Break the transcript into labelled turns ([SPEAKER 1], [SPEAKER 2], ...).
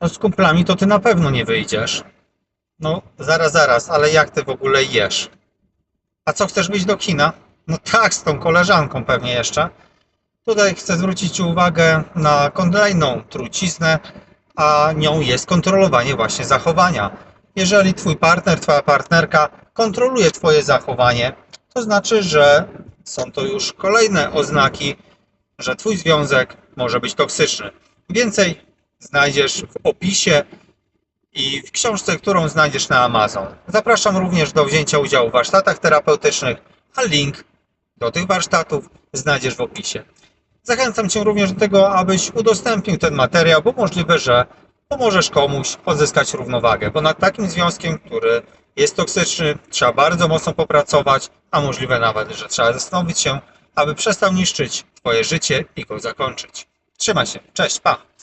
[SPEAKER 1] No z kumplami to ty na pewno nie wyjdziesz. No, zaraz, zaraz, ale jak ty w ogóle jesz? A co, chcesz być do kina? No tak, z tą koleżanką pewnie jeszcze. Tutaj chcę zwrócić Ci uwagę na kolejną truciznę, a nią jest kontrolowanie właśnie zachowania. Jeżeli Twój partner, Twoja partnerka kontroluje Twoje zachowanie, to znaczy, że są to już kolejne oznaki, że Twój związek może być toksyczny. Więcej znajdziesz w opisie i w książce, którą znajdziesz na Amazon. Zapraszam również do wzięcia udziału w warsztatach terapeutycznych, a link do tych warsztatów znajdziesz w opisie. Zachęcam Cię również do tego, abyś udostępnił ten materiał, bo możliwe, że pomożesz komuś odzyskać równowagę, bo nad takim związkiem, który jest toksyczny, trzeba bardzo mocno popracować, a możliwe nawet, że trzeba zastanowić się, aby przestał niszczyć Twoje życie i go zakończyć. Trzymaj się, cześć, pa!